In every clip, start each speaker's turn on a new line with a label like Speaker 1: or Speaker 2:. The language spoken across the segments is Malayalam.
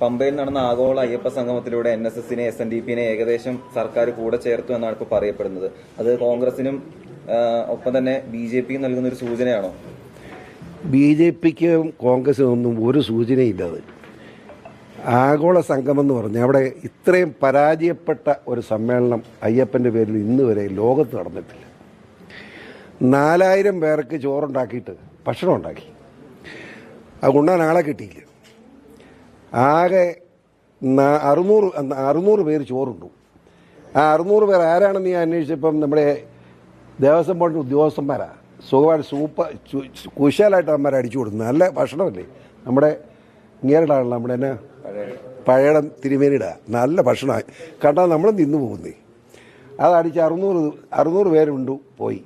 Speaker 1: പമ്പയിൽ നടന്ന ആഗോള അയ്യപ്പ സംഗമത്തിലൂടെ എൻ എസ് എസിനെ എസ് എൻ ഡി പിനെ ഏകദേശം സർക്കാർ കൂടെ ചേർത്തു എന്നാണ് ഇപ്പോൾ പറയപ്പെടുന്നത്. അത് കോൺഗ്രസിനും ഒപ്പം തന്നെ ബി ജെ പിയും നൽകുന്ന ഒരു സൂചനയാണോ?
Speaker 2: ബി ജെ പിക്കും കോൺഗ്രസിനും ഒന്നും ഒരു സൂചനയില്ല അത്. ആഗോള സംഗമം എന്ന് പറഞ്ഞാൽ അവിടെ ഇത്രയും പരാജയപ്പെട്ട ഒരു സമ്മേളനം അയ്യപ്പന്റെ പേരിൽ ഇന്ന് വരെ ലോകത്ത് നടന്നിട്ടില്ല. നാലായിരം പേർക്ക് ചോറുണ്ടാക്കിയിട്ട് ഭക്ഷണം ഉണ്ടാക്കി. അത് കൊണ്ടാൻ ആളെ കിട്ടിയില്ല. ആകെ അറുന്നൂറ് അറുന്നൂറ് പേര് ചോറുണ്ടു. ആ അറുന്നൂറ് പേർ ആരാണെന്ന് ഞാൻ അന്വേഷിച്ചപ്പം നമ്മുടെ ദേവസ്വം ബോർഡിന്റെ ഉദ്യോഗസ്ഥന്മാരാ. സുഖമായിട്ട് സൂപ്പർ കുശാലായിട്ട് അമ്മമാരെ അടിച്ചു കൊടുക്കുന്നത് നല്ല ഭക്ഷണമല്ലേ? നമ്മുടെ ഇങ്ങേരടാണല്ലോ നമ്മുടെ എന്നാ? പഴയടം തിരുമേനിയുടെ. നല്ല ഭക്ഷണമായി. കണ്ടാൽ നമ്മൾ നിന്നു പോകുന്നേ. അതടിച്ച് അറുന്നൂറ് അറുന്നൂറ് പേരുണ്ടു പോയി.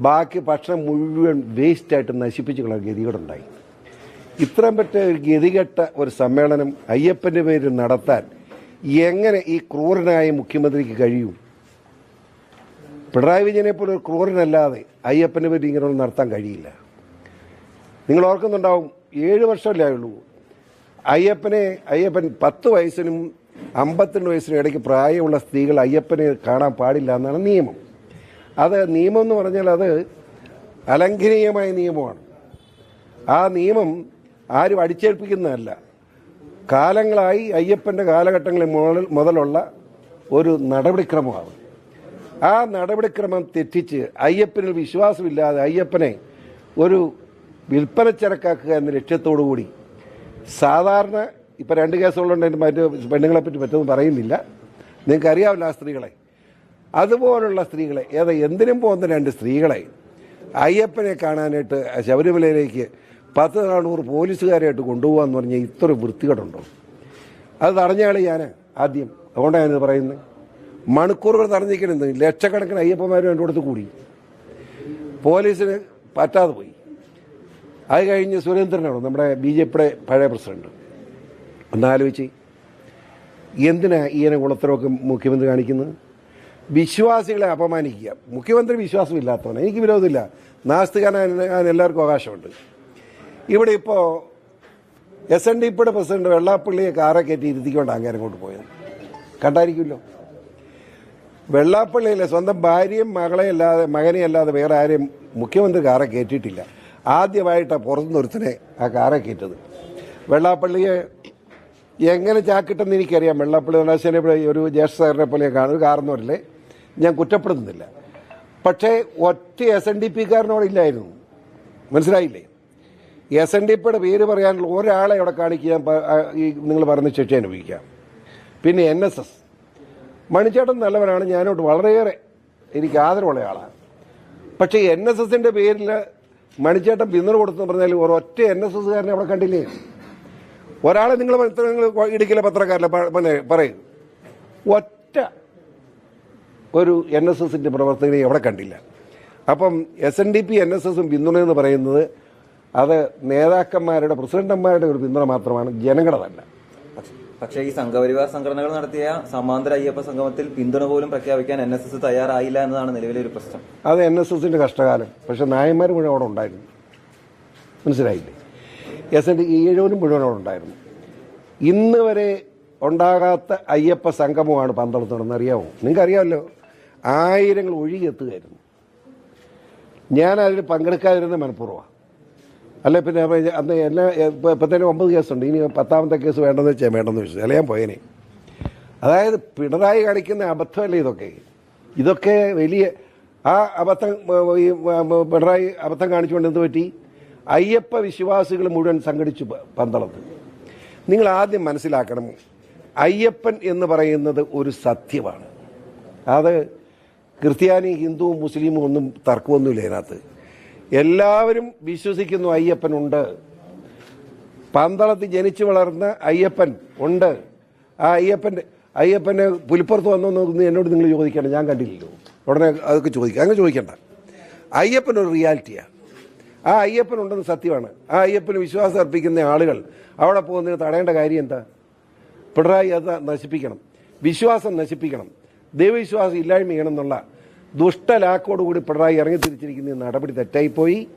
Speaker 2: ബാക്കി ഭക്ഷണം മുഴുവൻ വേസ്റ്റായിട്ട് നശിപ്പിച്ച് കളയാൻ ഗതികേടുണ്ടായി. ഇത്രയും പറ്റ ഒരു ഗതികെട്ട ഒരു സമ്മേളനം അയ്യപ്പന്റെ പേരിൽ നടത്താൻ എങ്ങനെ ഈ ക്രൂരനായ മുഖ്യമന്ത്രിക്ക് കഴിയും? പിണറായി വിജയനെ പോലെ ഒരു ക്രൂരനല്ലാതെ അയ്യപ്പന്റെ പേരിൽ ഇങ്ങനെ നടത്താൻ കഴിയില്ല. നിങ്ങൾ ഓർക്കുന്നുണ്ടാവും ഏഴ് വർഷമല്ലേ ആയുള്ളൂ. അയ്യപ്പനെ അയ്യപ്പൻ പത്ത് വയസ്സിനും അമ്പത്തിരണ്ട് വയസ്സിനും ഇടയ്ക്ക് പ്രായമുള്ള സ്ത്രീകൾ അയ്യപ്പനെ കാണാൻ പാടില്ല എന്നാണ് നിയമം. അത് നിയമം എന്ന് പറഞ്ഞാൽ അത് അലംഘനീയമായ നിയമമാണ്. ആ നിയമം ആരും അടിച്ചേൽപ്പിക്കുന്നതല്ല. കാലങ്ങളായി അയ്യപ്പന്റെ കാലഘട്ടങ്ങളിൽ മുതലുള്ള ഒരു നടപടിക്രമമാണ്. ആ നടപടിക്രമം തെറ്റിച്ച് അയ്യപ്പനിൽ വിശ്വാസമില്ലാതെ അയ്യപ്പനെ ഒരു വിൽപ്പനച്ചരക്കാക്കുക എന്ന ലക്ഷ്യത്തോടു കൂടി സാധാരണ ഇപ്പം രണ്ട് കേസുകളുണ്ട് മറ്റ് പെണ്ണുങ്ങളെ പറ്റി മറ്റൊന്നും പറയുന്നില്ല. നിങ്ങൾക്ക് അറിയാവില്ല ആ സ്ത്രീകളെ. അതുപോലുള്ള സ്ത്രീകളെ ഏതാ എന്തിനും പോകുന്ന രണ്ട് സ്ത്രീകളെ അയ്യപ്പനെ കാണാനായിട്ട് ശബരിമലയിലേക്ക് പത്ത് നാനൂറ് പോലീസുകാരായിട്ട് കൊണ്ടുപോകാന്ന് പറഞ്ഞാൽ ഇത്ര വൃത്തികേടുണ്ടോ? അത് തടഞ്ഞാണ് ഞാൻ ആദ്യം. അതുകൊണ്ടാണ് ഞാനിത് പറയുന്നത് മണിക്കൂറുകൾ തടഞ്ഞിരിക്കണെന്ന് ലക്ഷക്കണക്കിന് അയ്യപ്പന്മാരും എന്റെ അടുത്ത് കൂടി. പോലീസിന് പറ്റാതെ പോയി. അത് കഴിഞ്ഞ് സുരേന്ദ്രനാണ്? നമ്മുടെ ബി ജെ പിയുടെ പഴയ പ്രസിഡന്റ്. ഒന്നാലോചിച്ച് എന്തിനാ ഈയനെ കുളത്തരമൊക്കെ മുഖ്യമന്ത്രി കാണിക്കുന്നത്? വിശ്വാസികളെ അപമാനിക്കുക. മുഖ്യമന്ത്രി വിശ്വാസമില്ലാത്തവനാണ് എനിക്ക് വിരോധമില്ല. നാസ്തികാനാൻ എല്ലാവർക്കും അവകാശമുണ്ട്. ഇവിടെ ഇപ്പോ എസ് എൻ ഡി പിയുടെ പ്രസിഡന്റ് വെള്ളാപ്പള്ളിയെ കാറെ കയറ്റി ഇരുത്തിക്കൊണ്ട് അങ്ങേരം കൊണ്ട് പോയത്. കണ്ടായിരിക്കുമല്ലോ? വെള്ളാപ്പള്ളിയിലെ സ്വന്തം ഭാര്യയും മകളെ അല്ലാതെ മകനെ അല്ലാതെ വേറെ ആരെയും മുഖ്യമന്ത്രി കാറെ കയറ്റിയിട്ടില്ല. ആദ്യമായിട്ടാണ് പുറത്തുനിന്നൊരുത്തനെ ആ കാറെ കയറ്റത് വെള്ളാപ്പള്ളിയെ എങ്ങനെ ചാക്കിട്ടെന്ന് എനിക്കറിയാം. വെള്ളാപ്പള്ളി നടേശനെ ഒരു ജ്യേഷ്ഠ സാറിനെ പോലെ കാണും ഒരു കാരണവരല്ലേ ഞാൻ കുറ്റപ്പെടുന്നില്ല പക്ഷേ ഒറ്റ എസ് എൻ ഡി പിക്കാരനോടില്ലായിരുന്നു മനസ്സിലായില്ലേ? എസ് എൻ ഡി പിയുടെ പേര് പറയാനുള്ള ഒരാളെ അവിടെ കാണിക്കാൻ ഈ നിങ്ങൾ പറഞ്ഞ ശിക്ഷ അനുഭവിക്കാം പിന്നെ എൻ എസ് എസ് മണിച്ചേട്ടൻ നല്ലവനാണ് ഞാനോട്ട് വളരെയേറെ എനിക്ക് ആദരവുള്ള ആളാണ്. പക്ഷേ എൻ എസ് എസിന്റെ പേരിൽ മണിച്ചേട്ടൻ പിന്തുണ കൊടുത്തെന്ന് പറഞ്ഞാൽ ഒരൊറ്റ എൻ എസ് എസ്സുകാരനെ അവിടെ കണ്ടില്ലേ? ഒരാളെ നിങ്ങൾ നിങ്ങൾ ഇടുക്കിയിലെ പത്രക്കാരിലെ പറയും. ഒറ്റ ഒരു എൻ എസ് എസിന്റെ പ്രവർത്തകനെ എവിടെ കണ്ടില്ല. അപ്പം S N D P N S എസും പിന്തുണയെന്ന് പറയുന്നത് അത് നേതാക്കന്മാരുടെ പ്രസിഡന്റന്മാരുടെ ഒരു പിന്തുണ മാത്രമാണ് ജനങ്ങളുടേതല്ല.
Speaker 1: തന്നെ പക്ഷേ ഈ സംഘപരിവാർ സംഘടനകൾ നടത്തിയ സമാന്തര അയ്യപ്പ സംഗമത്തിൽ പിന്തുണ പോലും പ്രഖ്യാപിക്കാൻ എൻ എസ് എസ് തയ്യാറായില്ല എന്നതാണ് നിലവിലെ ഒരു പ്രശ്നം.
Speaker 2: അത് എൻ എസ് എസിന്റെ കഷ്ടകാലം. പക്ഷെ നായന്മാർ മുഴുവൻ അവിടെ ഉണ്ടായിരുന്നു. മനസ്സിലായില്ലേ? എസ് എൻ ഡി ഏഴുവനും മുഴുവൻ അവിടെ ഉണ്ടായിരുന്നു. ഇന്ന് വരെ ഉണ്ടാകാത്ത അയ്യപ്പ സംഗമമാണ് പന്തളത്ത് നടന്നറിയാമോ നിങ്ങൾക്കറിയാമല്ലോ ആയിരങ്ങൾ ഒഴുകിയെത്തുകയായിരുന്നു ഞാൻ അതിൽ പങ്കെടുക്കാതിരുന്ന മനഃപൂർവമാണ്. അല്ലെ പിന്നെ അന്ന് എല്ലാ തന്നെ ഒമ്പത് കേസുണ്ട്. ഇനി പത്താമത്തെ കേസ് വേണ്ടെന്ന് വെച്ചാൽ വേണ്ടെന്ന് വെച്ചു. അല്ല ഞാൻ പോയേനെ. അതായത് പിണറായി കാണിക്കുന്ന അബദ്ധമല്ലേ ഇതൊക്കെ? ഇതൊക്കെ വലിയ ആ അബദ്ധം ഈ പിണറായി അബദ്ധം കാണിച്ചുകൊണ്ട് എന്ത് പറ്റി? അയ്യപ്പ വിശ്വാസികൾ മുഴുവൻ സംഘടിച്ചു പന്തളത്ത്. നിങ്ങൾ ആദ്യം മനസ്സിലാക്കണം അയ്യപ്പൻ എന്ന് പറയുന്നത് ഒരു സത്യമാണ്. അത് ക്രിസ്ത്യാനി ഹിന്ദുവും മുസ്ലിമും ഒന്നും തർക്കമൊന്നുമില്ല ഇതിനകത്ത്. എല്ലാവരും വിശ്വസിക്കുന്നു അയ്യപ്പനുണ്ട് പന്തളത്ത് ജനിച്ചു വളർന്ന അയ്യപ്പൻ ഉണ്ട്. ആ അയ്യപ്പന്റെ അയ്യപ്പനെ പുലിപ്പുറത്ത് വന്നു നോക്കുന്നു എന്നോട് നിങ്ങൾ ചോദിക്കേണ്ട. ഞാൻ കണ്ടില്ലല്ലോ. ഉടനെ അതൊക്കെ ചോദിക്കാം. അങ്ങനെ ചോദിക്കണ്ട. അയ്യപ്പൻ ഒരു റിയാലിറ്റിയാണ്. ആ അയ്യപ്പൻ ഉണ്ടെന്ന് സത്യമാണ്. ആ അയ്യപ്പന് വിശ്വാസം അർപ്പിക്കുന്ന ആളുകൾ അവിടെ പോകുന്നതിന് തടയേണ്ട കാര്യം എന്താ? പിണറായി അത് നശിപ്പിക്കണം. വിശ്വാസം നശിപ്പിക്കണം. ദൈവവിശ്വാസം ഇല്ലായ്മ ചെയ്യണമെന്നുള്ള ദുഷ്ടലാക്കോടുകൂടി പിണറായി ഇറങ്ങി തിരിച്ചിരിക്കുന്ന നടപടി തെറ്റായിപ്പോയി.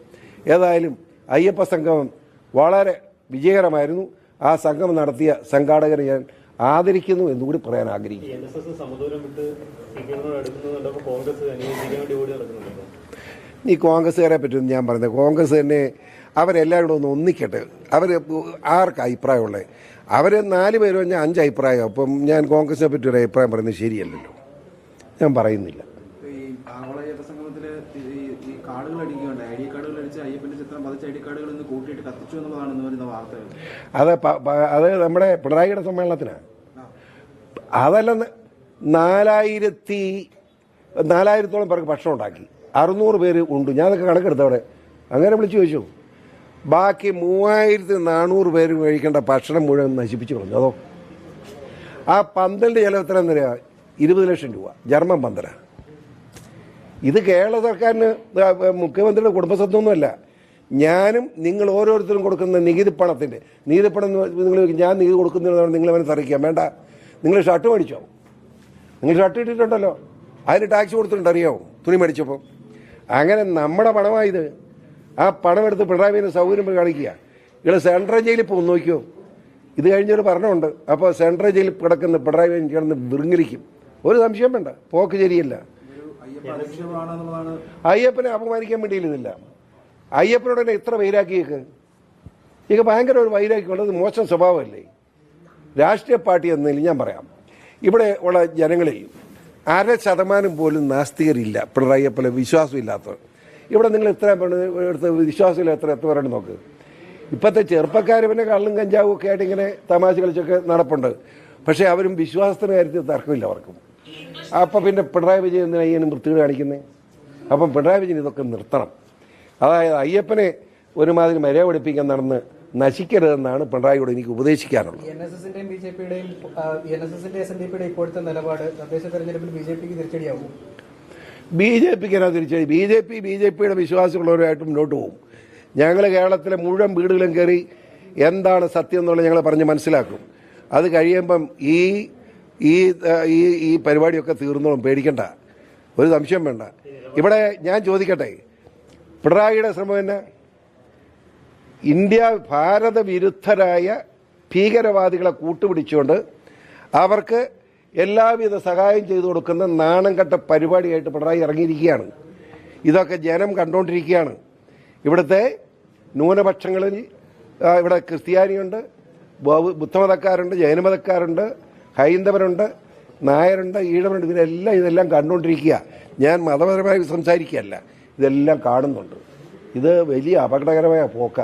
Speaker 2: ഏതായാലും അയ്യപ്പ സംഗമം വളരെ വിജയകരമായിരുന്നു. ആ സംഘം നടത്തിയ സംഘാടകരെ ഞാൻ ആദരിക്കുന്നു എന്നുകൂടി പറയാൻ ആഗ്രഹിക്കുന്നു. ഈ കോൺഗ്രസ്സുകാരെ പറ്റി ഞാൻ പറയുന്നത് കോൺഗ്രസ് തന്നെ അവരെല്ലാവരും കൂടെ ഒന്ന് ഒന്നിക്കട്ടെ. അവർ ആർക്ക് അഭിപ്രായമുള്ളത് അവർ നാല് പേര് പറഞ്ഞാൽ അഞ്ച് അഭിപ്രായം. അപ്പം ഞാൻ കോൺഗ്രസിനെ പറ്റി ഒരു അഭിപ്രായം പറയുന്നത് ശരിയല്ലല്ലോ. ഞാൻ പറയുന്നില്ല
Speaker 3: ഈ ആഗോള അയ്യപ്പ സംഗമത്തിൽ ഈ ഈ കാർഡുകൾ അടിക്കുകയുണ്ട് ഐ ഡി കാർഡുകൾ അടിച്ച് അയ്യപ്പന്റെ ചിത്രം പതിച്ച ഐ ഡി കാർഡുകൾ ഇന്ന് കൂട്ടിയിട്ട് കത്തിച്ചു എന്നുള്ളതാണ് ഇന്ന് വരുന്ന വാർത്തകൾ.
Speaker 2: അത് അത് നമ്മുടെ പിണറായിയുടെ സമ്മേളനത്തിനാണ് അതല്ല ന- നാലായിരത്തി നാലായിരത്തോളം പേർക്ക് ഭക്ഷണം ഉണ്ടാക്കി. അറുന്നൂറ് പേര് ഉണ്ട്. ഞാനതൊക്കെ കണക്കെടുത്തവിടെ അങ്ങനെ വിളിച്ചു ചോദിച്ചു. ബാക്കി മൂവായിരത്തി നാനൂറ് പേര് കഴിക്കേണ്ട ഭക്ഷണം മുഴുവൻ നശിപ്പിച്ചു കളഞ്ഞു. അതോ? ആ പന്തലിന്റെ ചിലവ് എത്ര എന്നറിയാ ഇരുപത് ലക്ഷം രൂപ. ജർമ്മൻ പന്തലാണ്. ഇത് കേരള സർക്കാരിന് മുഖ്യമന്ത്രിയുടെ കുടുംബസ്വത്വമൊന്നുമല്ല ഞാനും നിങ്ങൾ ഓരോരുത്തരും കൊടുക്കുന്ന നികുതി പണത്തിന്റെ നികുതി പണം നിങ്ങൾ ഞാൻ നികുതി കൊടുക്കുന്നതാണ് നിങ്ങൾ അവനെ തറിക്കാം വേണ്ട. നിങ്ങൾ ഷർട്ട് മേടിച്ചോ? നിങ്ങൾ ഷർട്ട് ഇട്ടിട്ടുണ്ടല്ലോ. അതിന് ടാക്സ് കൊടുത്തിട്ടുണ്ട് അറിയാമോ തുണി മേടിച്ചപ്പോൾ അങ്ങനെ നമ്മുടെ പണമായത് ആ പണം എടുത്ത് പിണറായി വിജയൻ സൗകര്യം കാണിക്കുക. നിങ്ങൾ സെൻട്രൽ ജയിലിൽ പോകും നോക്കിയോ? ഇത് കഴിഞ്ഞൊരു ഭരണമുണ്ട്. അപ്പോൾ സെൻട്രൽ ജയിലിൽ കിടക്കുന്ന പിണറായി വിജയൻ കിടന്ന് വിറുങ്ങലിക്കും ഒരു സംശയം വേണ്ട. പോക്ക് ശരിയല്ല. അയ്യപ്പനെ അപമാനിക്കാൻ വേണ്ടിയിരുന്നില്ല അയ്യപ്പനോട് തന്നെ ഇത്ര വൈരാക്കിയേക്ക് ഇതൊക്കെ ഭയങ്കര ഒരു വൈരാഗ്യമുള്ളത് മോശം സ്വഭാവമല്ലേ? രാഷ്ട്രീയ പാർട്ടി എന്നതിൽ ഞാൻ പറയാം. ഇവിടെ ഉള്ള ജനങ്ങളിൽ അര ശതമാനം പോലും നാസ്തികരില്ല. പിണറായി അയ്യപ്പനെ വിശ്വാസമില്ലാത്തവർ. ഇവിടെ നിങ്ങൾ ഇത്ര എടുത്ത് വിശ്വാസമില്ല എത്ര എത്ര പേരുണ്ട് നോക്ക്? ഇപ്പോഴത്തെ ചെറുപ്പക്കാർ പിന്നെ കള്ളും കഞ്ചാവും ഒക്കെ ആയിട്ട് ഇങ്ങനെ തമാശ കളിച്ചൊക്കെ നടപ്പുണ്ട്. പക്ഷേ അവരും വിശ്വാസത്തിന് കാര്യത്തിൽ തർക്കമില്ല അവർക്കും. അപ്പം പിന്നെ പിണറായി വിജയൻ എന്തിനാ അയ്യനും വൃത്തികേട് കാണിക്കുന്നത് അപ്പം പിണറായി വിജയൻ ഇതൊക്കെ നിർത്തണം. അതായത് അയ്യപ്പനെ ഒരുമാതിരി മര്യാദ പഠിപ്പിക്കാൻ നടന്ന് നശിക്കരുതെന്നാണ് പിണറായിയോട് എനിക്ക് ഉപദേശിക്കാനുള്ളത്.
Speaker 4: എൻ എസ് എസിന്റെയും ബി ജെ പിയുടെയും എൻ എസ് എസിന്റെ എസ് എൻ ഡി പിയുടെ ഇപ്പോഴത്തെ നിലപാട് തദ്ദേശ തെരഞ്ഞെടുപ്പിൽ ബി ജെ പിക്ക് തിരിച്ചടിയാവും?
Speaker 2: ബി ജെ പിക്ക് എന്നാ തിരിച്ചടി? B J P B J പിയുടെ വിശ്വാസികളുള്ളവരുമായിട്ട് മുന്നോട്ട് പോകും. ഞങ്ങൾ കേരളത്തിലെ മുഴുവൻ വീടുകളും കയറി എന്താണ് സത്യം എന്നുള്ളത് ഞങ്ങൾ പറഞ്ഞ് മനസ്സിലാക്കും. അത് കഴിയുമ്പം ഈ ഈ ഈ ഈ പരിപാടിയൊക്കെ തീർന്നോളും പേടിക്കണ്ട. ഒരു സംശയം വേണ്ട. ഇവിടെ ഞാൻ ചോദിക്കട്ടെ പിണറായിയുടെ ശ്രമം എന്നാ? ഇന്ത്യ ഭാരത വിരുദ്ധരായ ഭീകരവാദികളെ കൂട്ടുപിടിച്ചുകൊണ്ട് അവർക്ക് എല്ലാവിധ സഹായം ചെയ്തു കൊടുക്കുന്ന നാണം കെട്ട പരിപാടിയായിട്ട് പിണറായി ഇറങ്ങിയിരിക്കുകയാണ്. ഇതൊക്കെ ജനം കണ്ടുകൊണ്ടിരിക്കുകയാണ് ഇവിടുത്തെ ന്യൂനപക്ഷങ്ങളിൽ ഇവിടെ ക്രിസ്ത്യാനിയുണ്ട് ബുദ്ധമതക്കാരുണ്ട് ജൈനമതക്കാരുണ്ട് ഹൈന്ദവരുണ്ട് നായരുണ്ട് ഈഴവരുണ്ട് ഇവരെല്ലാം ഇതെല്ലാം കണ്ടുകൊണ്ടിരിക്കുക. ഞാൻ മതപരമായി സംസാരിക്കുകയല്ല. ഇതെല്ലാം കാണുന്നുണ്ട്. ഇത് വലിയ അപകടകരമായ പോക്ക.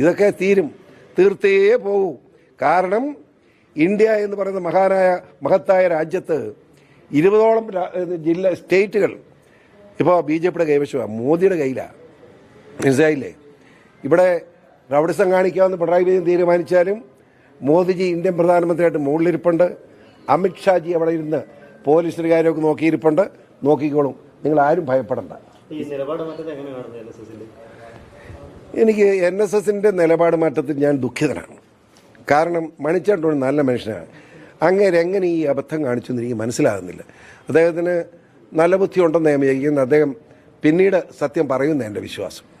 Speaker 2: ഇതൊക്കെ തീരും. തീർത്തേ പോകൂ. കാരണം ഇന്ത്യ എന്ന് പറയുന്ന മഹാനായ മഹത്തായ രാജ്യത്ത് ഇരുപതോളം ജില്ല സ്റ്റേറ്റുകൾ. ഇപ്പോൾ ബി ജെ പിയുടെ കൈവശമാണ് മോദിയുടെ കയ്യിലാണ് മനസ്സിലായില്ലേ? ഇവിടെ റൗഡിസം കാണിക്കാമെന്ന് പിണറായി വിജയൻ തീരുമാനിച്ചാലും മോദിജി ഇന്ത്യൻ പ്രധാനമന്ത്രിയായിട്ട് മുകളിലിരിപ്പുണ്ട്. അമിത്ഷാജി അവിടെ ഇരുന്ന് പോലീസിന്റെ കാര്യമൊക്കെ നോക്കിയിരിപ്പുണ്ട്. നോക്കിക്കോളും. നിങ്ങൾ ആരും ഭയപ്പെടണ്ട എനിക്ക് എൻ എസ് എസിന്റെ നിലപാട് മാറ്റത്തിൽ ഞാൻ ദുഃഖിതനാണ്. കാരണം മണിച്ചേട്ടൻ ഒരു നല്ല മനുഷ്യനാണ്. അങ്ങേര് എങ്ങനെ ഈ അബദ്ധം കാണിച്ചു എന്ന് എനിക്ക് മനസ്സിലാകുന്നില്ല. അദ്ദേഹത്തിന് നല്ല ബുദ്ധിയുണ്ടെന്ന് ഞാൻ വിചാരിക്കുന്നു. അദ്ദേഹം പിന്നീട് സത്യം പറയുന്ന എന്റെ വിശ്വാസം.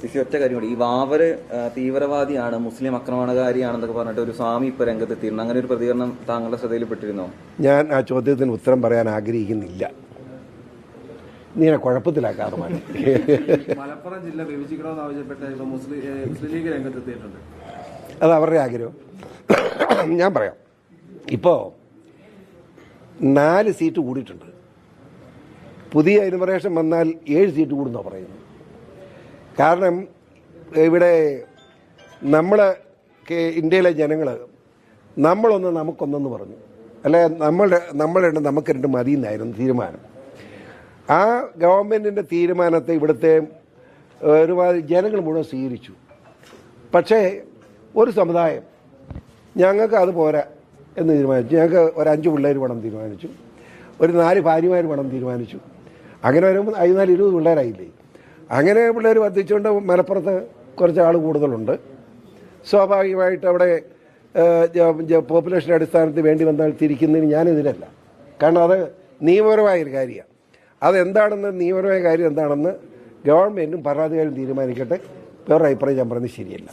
Speaker 1: ശിശു ഒറ്റ കാര്യം കൂടി. ഈ വാവര് തീവ്രവാദിയാണ് മുസ്ലിം ആക്രമണകാരിയാണെന്നൊക്കെ പറഞ്ഞിട്ട് ഒരു സ്വാമി ഇപ്പൊ രംഗത്തെത്തിയിരുന്നു. അങ്ങനെ ഒരു പ്രതികരണം താങ്കളുടെ ശ്രദ്ധയിൽപ്പെട്ടിരുന്നോ?
Speaker 2: ഞാൻ ആ ചോദ്യത്തിന് ഉത്തരം പറയാൻ ആഗ്രഹിക്കുന്നില്ല. നീ കുഴപ്പത്തിലാക്കാറ് കുഴപ്പത്തിലാക്കാതെ
Speaker 3: മലപ്പുറം ജില്ല വിഭജിക്കണമെന്ന് ആവശ്യപ്പെട്ട് മുസ്ലിം ലീഗ് രംഗത്തെത്തിയിട്ടുണ്ട്.
Speaker 2: അത് അവരുടെ ആഗ്രഹം. ഞാൻ പറയാം. ഇപ്പോൾ നാല് സീറ്റ് കൂടിയിട്ടുണ്ട്. പുതിയ ഇനുമറേഷൻ വന്നാൽ ഏഴ് സീറ്റ് കൂടുന്നോ പറയുന്നത്. കാരണം ഇവിടെ നമ്മൾ ഇന്ത്യയിലെ ജനങ്ങൾ നമ്മളൊന്ന് നമുക്കൊന്നെന്ന് പറഞ്ഞു. അല്ലെ നമ്മളുടെ നമ്മൾ രണ്ട് നമുക്ക് രണ്ട് മതി എന്നായിരുന്നു തീരുമാനം. ആ ഗവൺമെന്റിന്റെ തീരുമാനത്തെ ഇവിടുത്തെ ഒരുപാട് ജനങ്ങൾ മുഴുവൻ സ്വീകരിച്ചു. പക്ഷേ ഒരു സമുദായം ഞങ്ങൾക്ക് അത് പോരാ എന്ന് തീരുമാനിച്ചു. ഞങ്ങൾക്ക് ഒരു അഞ്ച് പിള്ളേർ വേണം തീരുമാനിച്ചു. ഒരു നാല് ഭാര്യമാർ വേണം തീരുമാനിച്ചു. അങ്ങനെ വരുമ്പോൾ അതിനാല് ഇരുപത് പിള്ളേരായില്ലേ? അങ്ങനെ പിള്ളേർ വർദ്ധിച്ചുകൊണ്ട് മലപ്പുറത്ത് കുറച്ച് ആൾ കൂടുതലുണ്ട്. സ്വാഭാവികമായിട്ട് അവിടെ പോപ്പുലേഷൻ അടിസ്ഥാനത്തിൽ വേണ്ടി വന്നാൽ തിരിക്കുന്നതിന് ഞാനെതിരല്ല കാരണം അത് നിയമപരമായ ഒരു കാര്യമാണ്. അതെന്താണെന്ന് നിയമപരമായ കാര്യം എന്താണെന്ന് ഗവൺമെന്റും ഭരണാധികാരിയും തീരുമാനിക്കട്ടെ. വേറൊരു അഭിപ്രായം ഞാൻ പറയുന്നത് ശരിയല്ല.